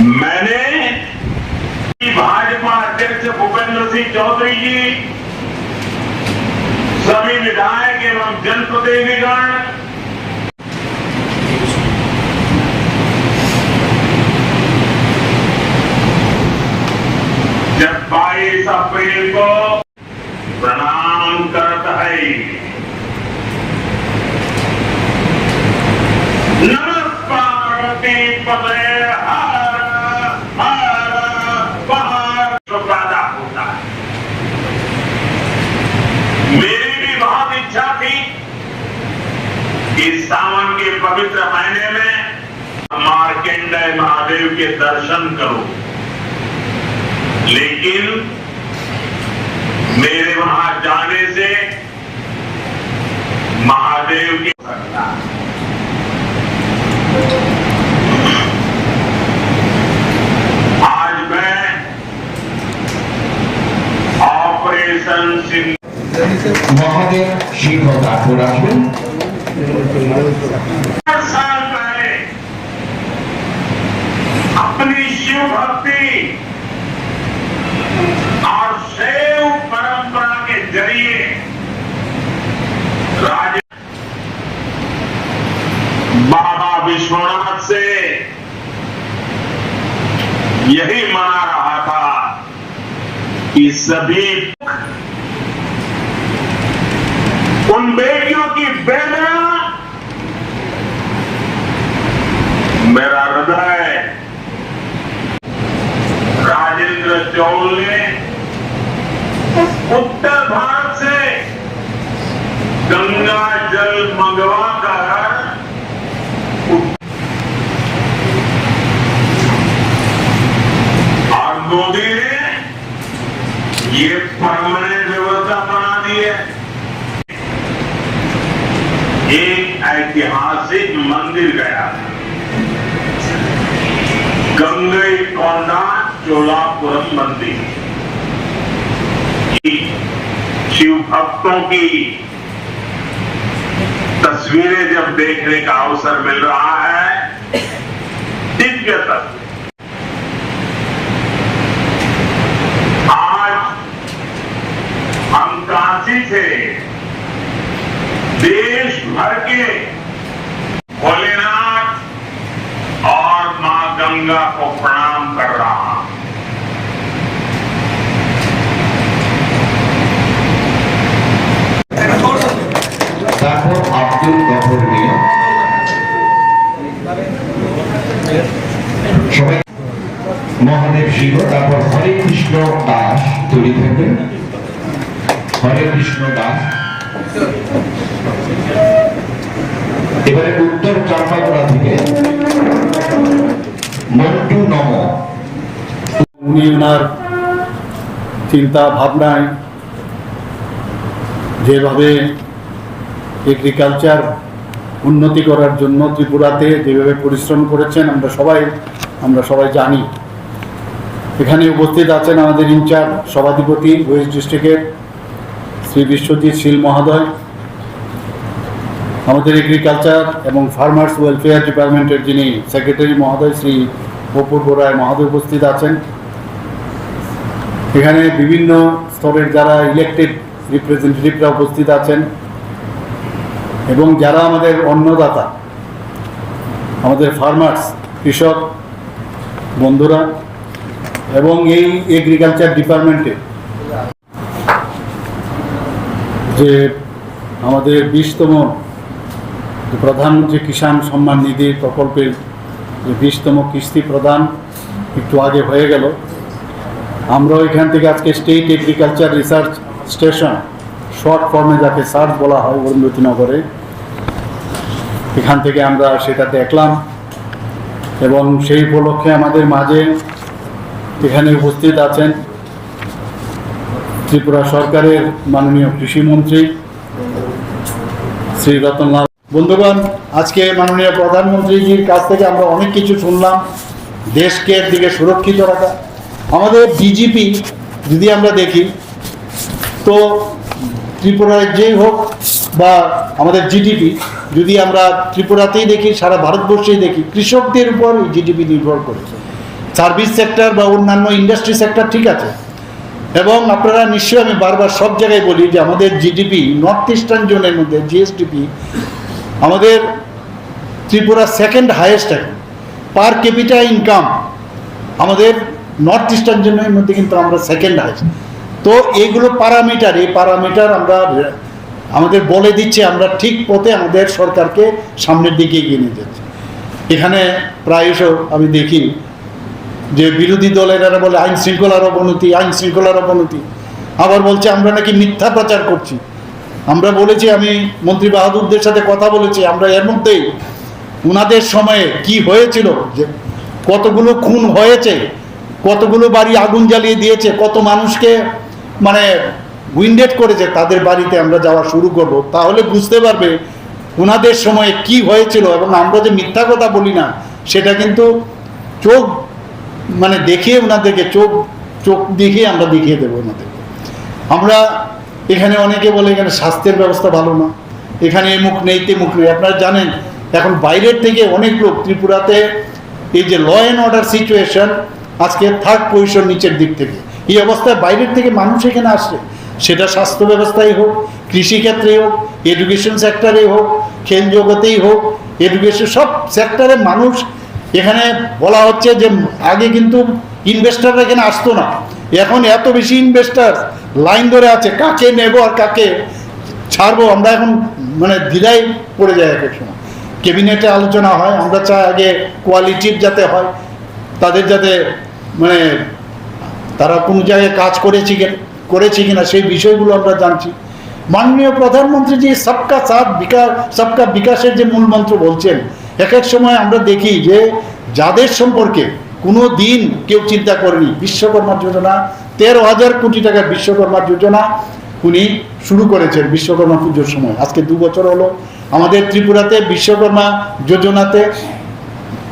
मैंने भाजपा अध्यक्ष भूपेंद्र सिंह चौधरी जी, सभी विधायक एवं जनप्रतिनिधिगण, जब 22 अप्रैल को पवित्र महीने में मार्केंडय महादेव के दर्शन करूं लेकिन मेरे वहां जाने से महादेव की सकता है आज मैं ऑपरेशन सिंह মহাদেব সিংহ ঠাকুর আসবেন चार साल पहले अपनी शिव भक्ति और शैव परंपरा के ज़रिए राज बाबा विश्वनाथ से यही मना रहा था कि सभी उन बेटियों की वेदना मेरा हृदय राजेंद्र चौल ने उत्तर भारत से गंगा जल मंगवा कर और मोदी ने ये परमानेंट एक ऐतिहासिक मंदिर गया। गंगई कोंडा चोलापुरम मंदिर। शिव भक्तों की तस्वीरें जब देखने का अवसर मिल रहा है, दिव्य तस्वीर। আব্দুল গফর মহাদেব সিংহ তারপর হরে কৃষ্ণ দাস তৈরি থাকবেন হরে কৃষ্ণ দাস। এবারে উত্তর চাম্পাগড়া থেকে মন্টু নম। উনি ওনার চিন্তা, ভাবনায় যেভাবে এগ্রিকালচার উন্নতি করার জন্য ত্রিপুরাতে যেভাবে পরিশ্রম করেছেন, আমরা সবাই আমরা সবাই জানি। এখানে উপস্থিত আছেন আমাদের ইনচার্জ, সভাধিপতি, ওয়েস্ট ডিস্ট্রিক্টের শ্রী বিশ্বজিৎ শীল মহোদয়। আমাদের এগ্রিকালচার এবং ফার্মার্স ওয়েলফেয়ার ডিপার্টমেন্টের যিনি সেক্রেটারি মহোদয়, শ্রী অপূর্ব রায় মহোদয় উপস্থিত আছেন। এখানে বিভিন্ন স্তরের যারা ইলেকটেড রিপ্রেজেন্টেটিভরা উপস্থিত আছেন এবং যারা আমাদের অন্নদাতা, আমাদের ফার্মার্স কৃষক বন্ধুরা এবং এই এগ্রিকালচার ডিপার্টমেন্টে যে আমাদের বিশতম প্রধানমন্ত্রী কিষাণ সম্মান নিধি প্রকল্পের যে বিশতম কিস্তি প্রদান একটু আগে হয়ে গেল আমরাও এখান থেকে আজকে state agriculture research station short ফর্মে যাকে সার্চ বলা হয় অরুন্ধতিনগরে এখান থেকে আমরা সেটা দেখলাম। এবং সেই উপলক্ষে আমাদের মাঝে এখানে উপস্থিত আছেন ত্রিপুরা সরকারের মাননীয় কৃষিমন্ত্রী শ্রী রতনলাল বন্ধুগণ, আজকে মাননীয় প্রধানমন্ত্রীজির কাছ থেকে আমরা অনেক কিছু শুনলাম। দেশকে দিকে সুরক্ষিত রাখা। আমাদের ডিজিপি যদি আমরা দেখি, তো ত্রিপুরায় যেই হোক বা আমাদের জিডিপি যদি আমরা ত্রিপুরাতেই দেখি, সারা ভারতবর্ষেই দেখি, কৃষকদের উপর জিডিপি নির্ভর করে। সার্ভিস সেক্টর বা অন্যান্য ইন্ডাস্ট্রি সেক্টর ঠিক আছে। এবং আপনারা নিশ্চয়ই আমি বারবার সব জায়গায় বলি যে আমাদের জিডিপি নর্থ ইস্টার্ন জোনের মধ্যে জিএসডিপি আমাদের ত্রিপুরা সেকেন্ড হাইয়েস্ট এখন পার ক্যাপিটা ইনকাম আমাদের নর্থ ইস্টার্ন জোনের মধ্যে কিন্তু আমরা সেকেন্ড হাইয়েস্ট তো এইগুলো প্যারামিটার এই প্যারামিটার আমরা আমাদের বলে দিচ্ছে, আমরা ঠিক পথে আমাদের সরকারকে সামনের দিকে এগিয়ে নিয়ে যাচ্ছি। এখানে প্রায়শ আমি দেখি যে বিরোধী দলের এরা বলে আইন শৃঙ্খলার অবনতি, আইন শৃঙ্খলার অবনতি। আবার বলছে, আমরা নাকি মিথ্যা প্রচার করছি। আমরা বলেছি, আমি মন্ত্রী বাহাদুরদের সাথে কথা বলেছি, আমরা এর মধ্যেই। উনাদের সময়ে কি হয়েছিল, যে কতগুলো খুন হয়েছে, কতগুলো বাড়ি আগুন জ্বালিয়ে দিয়েছে, কত মানুষকে মানে উইন্ডেড করেছে, তাদের বাড়িতে আমরা যাওয়া শুরু করব। তাহলে বুঝতে পারবে ওনাদের সময়ে কি হয়েছিল এবং আমরা যে মিথ্যা কথা বলি না, সেটা কিন্তু চোখ মানে দেখিয়ে ওনাদেরকে চোখ চোখ দেখিয়ে আমরা দেখিয়ে দেবো ওনাদেরকে আমরা এখানে অনেকে বলে এখানে স্বাস্থ্যের ব্যবস্থা ভালো না। এখানে মুখ নেই তে মুখ নেই। আপনারা জানেন, এখন বাইরের থেকে অনেক লোক ত্রিপুরাতে এই যে ল অ্যান্ড অর্ডার সিচুয়েশন আজকে থার্ড পজিশন নিচের দিক থেকে। এই অবস্থায় বাইরের থেকে মানুষ এখানে আসছে সেটা স্বাস্থ্য ব্যবস্থায় হোক, কৃষিক্ষেত্রেই হোক এডুকেশন সেক্টরেই হোক, খেল জগতেই হোক এডুকেশন সব সেক্টরে মানুষ এখানে বলা হচ্ছে যে আগে কিন্তু ইনভেস্টাররা এখানে আসতো না। এখন এত বেশি ইনভেস্টার লাইন ধরে আছে, কাকে নেব আর কাকে ছাড়বো, আমরা এখন মানে দ্বিধায় পড়ে যায় এক সময়। ক্যাবিনেটে আলোচনা হয়, আমরা চাই আগে কোয়ালিটির যাতে হয়, তাদের যাতে মানে তারা কোনো জায়গায় কাজ করেছে কি করেছে কিনা সেই বিষয়গুলো আমরা জানছি। মাননীয় প্রধানমন্ত্রী যে সবকা সাথ বিকাশ, সবকা বিকাশের যে মূল মন্ত্র বলছেন, এক এক সময় আমরা দেখি যে যাদের সম্পর্কে কোনো দিন কেউ চিন্তা করেনি, বিশ্বকর্মা যোজনা, তেরো হাজার কোটি টাকার বিশ্বকর্মা যোজনা উনি শুরু করেছেন বিশ্বকর্মা পুজোর সময়। আজকে দু বছর হলো। আমাদের ত্রিপুরাতে বিশ্বকর্মা যোজনাতে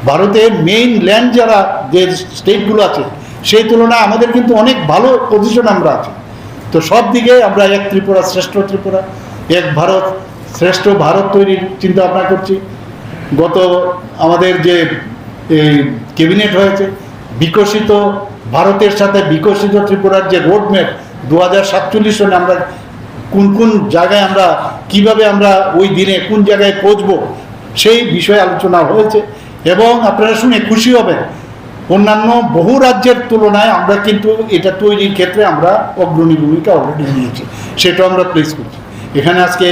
ভারতের মেইন ল্যান্ড যারা যে স্টেটগুলো আছে, সেই তুলনায় আমাদের কিন্তু অনেক ভালো পজিশন আমরা আছি। তো সব দিকে আমরা এক ত্রিপুরা শ্রেষ্ঠ ত্রিপুরা, এক ভারত, শ্রেষ্ঠ ভারত তৈরির চিন্তা ভাবনা করছি। গত আমাদের যে এই ক্যাবিনেট হয়েছে, বিকশিত ভারতের সাথে বিকশিত ত্রিপুরার যে রোডম্যাপ দু হাজার সাতচল্লিশ সনে আমরা কোন কোন জায়গায় আমরা, কীভাবে আমরা ওই দিনে কোন জায়গায় পৌঁছবো, সেই বিষয়ে আলোচনা হয়েছে। এবং আপনারা শুনে খুশি হবেন অন্যান্য বহু রাজ্যের তুলনায় আমরা কিন্তু এটা তৈরির ক্ষেত্রে আমরা অগ্রণী ভূমিকা অলরেডি নিয়েছি। সেটাও আমরা প্লেস করছি। এখানে আজকে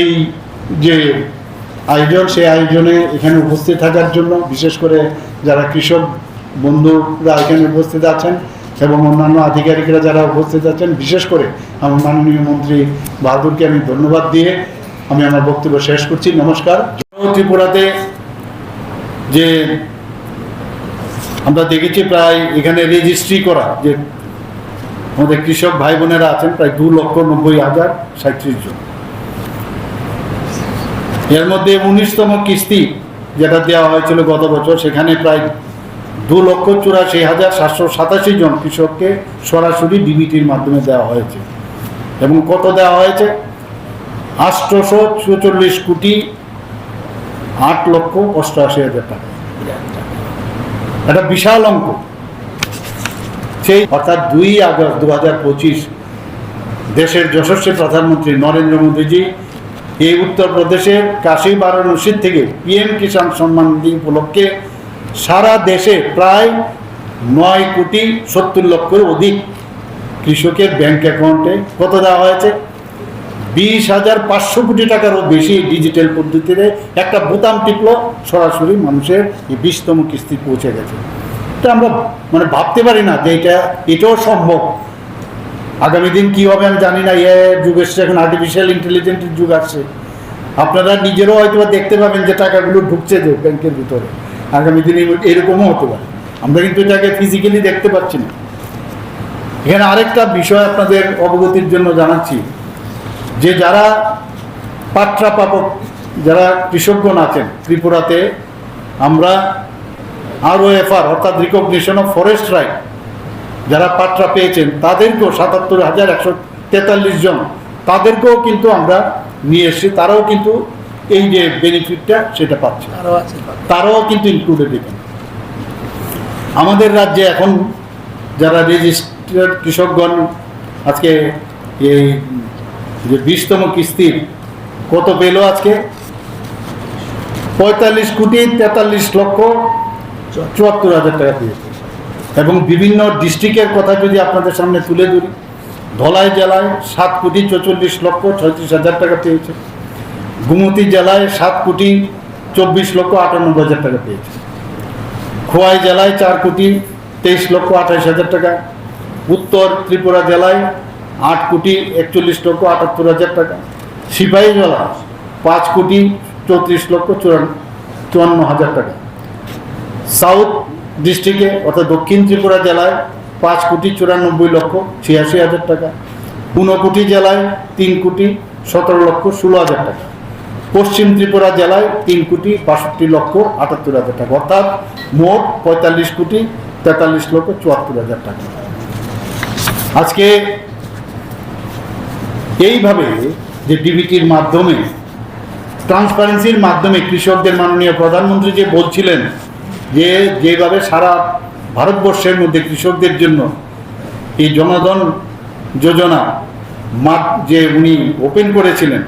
এই যে আয়োজন, সেই আয়োজনে এখানে উপস্থিত থাকার জন্য বিশেষ করে যারা কৃষক বন্ধুরা এখানে উপস্থিত আছেন এবং অন্যান্য আধিকারিকরা যারা উপস্থিত আছেন, বিশেষ করে আমার মাননীয় মন্ত্রী বাহাদুরকে আমি ধন্যবাদ দিয়ে আমি আমার বক্তব্য শেষ করছি। নমস্কার। ত্রিপুরাতে যে আমরা দেখেছি প্রায় এখানে রেজিস্ট্রি করা যে আমাদের কৃষক ভাই বোনেরা আছেন প্রায় দু লক্ষ নব্বই হাজার সাঁত্রিশ জন। এর মধ্যে উনিশতম কিস্তি যেটা দেওয়া হয়েছিল গত বছর, সেখানে প্রায় দু লক্ষ চুরাশি হাজার সাতশো সাতাশি জন কৃষককে সরাসরি ডিবিটির মাধ্যমে দেওয়া হয়েছে। এবং কত দেওয়া হয়েছে? আটশোশো চুচল্লিশ কোটি আট লক্ষ অষ্টআশি হাজার টাকা। একটা বিশাল অঙ্ক। সেই অর্থাৎ দুই আগস্ট দু হাজার পঁচিশ দেশের যশস্বী প্রধানমন্ত্রী নরেন্দ্র মোদীজি এই উত্তরপ্রদেশের কাশী বারাণসীর থেকে পিএম কিষাণ সম্মান নিধি উপলক্ষে সারা দেশে প্রায় নয় কোটি সত্তর লক্ষের অধিক কৃষকের ব্যাংক অ্যাকাউন্টে কত দেওয়া হয়েছে? বিশ হাজার পাঁচশো কোটি টাকারও বেশি ডিজিটাল পদ্ধতিতে একটা বোতাম টিপলো, সরাসরি মানুষের এই বিশতম কিস্তি পৌঁছে গেছে। এটা আমরা মানে ভাবতে পারি না যে এটা, এটাও সম্ভব। আগামী দিন কী হবে আমি জানি না এ যুগ এসছে, এখন আর্টিফিশিয়াল ইন্টেলিজেন্সের যুগ আসছে। আপনারা নিজেরও হয়তো দেখতে পাবেন যে টাকাগুলো ঢুকছে যে ব্যাংকের ভিতরে। আগামী দিনে এরকমও হতে পারে। আমরা কিন্তু এটাকে ফিজিক্যালি দেখতে পাচ্ছি না। এখানে আরেকটা বিষয় আপনাদের অবগতির জন্য জানাচ্ছি। যে যারা পাট্রা পাপক যারা কৃষকগণ আছেন ত্রিপুরাতে আমরা আর এফআর অর্থাৎ রিকগনিশন অফ ফরেস্ট রাইট যারা পাট্রা পেয়েছেন তাদেরকেও সাতাত্তর হাজার একশো তেতাল্লিশ জন তাদেরকেও কিন্তু আমরা নিয়ে এসেছি তারাও কিন্তু এই যে বেনিফিটটা সেটা পাচ্ছে। তারাও কিন্তু ইনক্লুডেড এখানে আমাদের রাজ্যে এখন যারা রেজিস্টার্ড কৃষকগণ আজকে এই যে বিশতম কিস্তির কত পেল আজকে? পঁয়তাল্লিশ কোটি তেতাল্লিশ লক্ষ চুয়াত্তর হাজার টাকা পেয়েছে। এবং বিভিন্ন ডিস্ট্রিক্টের কথা যদি আপনাদের সামনে তুলে ধরি, ধলাই জেলায় সাত কোটি চৌচল্লিশ লক্ষ ছয়ত্রিশ হাজার টাকা পেয়েছে। গুমতি জেলায় সাত কোটি চব্বিশ লক্ষ আটানব্বই হাজার টাকা পেয়েছে। খোয়াই জেলায় চার কোটি তেইশ লক্ষ আঠাইশ হাজার টাকা। উত্তর ত্রিপুরা জেলায় আট কোটি একচল্লিশ লক্ষ আটাত্তর হাজার টাকা। সিপাহী জেলা পাঁচ কোটি চৌত্রিশ লক্ষ চুয়ান্ন হাজার টাকা। সাউথ ডিস্ট্রিক্টে অর্থাৎ দক্ষিণ ত্রিপুরা জেলায় পাঁচ কোটি চুরানব্বই লক্ষ ছিয়াশি হাজার টাকা। ঊনকোটি জেলায় তিন কোটি সতেরো লক্ষ ষোলো হাজার টাকা। পশ্চিম ত্রিপুরা জেলায় তিন কোটি বাষট্টি লক্ষ আটাত্তর হাজার টাকা। অর্থাৎ মোট পঁয়তাল্লিশ কোটি তেতাল্লিশ লক্ষ চুয়াত্তর হাজার টাকা। আজকে এইভাবে যে ডিবিটির মাধ্যমে ট্রান্সপারেন্সির মাধ্যমে কৃষকদের মাননীয় প্রধানমন্ত্রী যে বলছিলেন যে যেভাবে সারা ভারতবর্ষের মধ্যে কৃষকদের জন্য এই জনধন যোজনা মাঠ যে উনি ওপেন করেছিলেন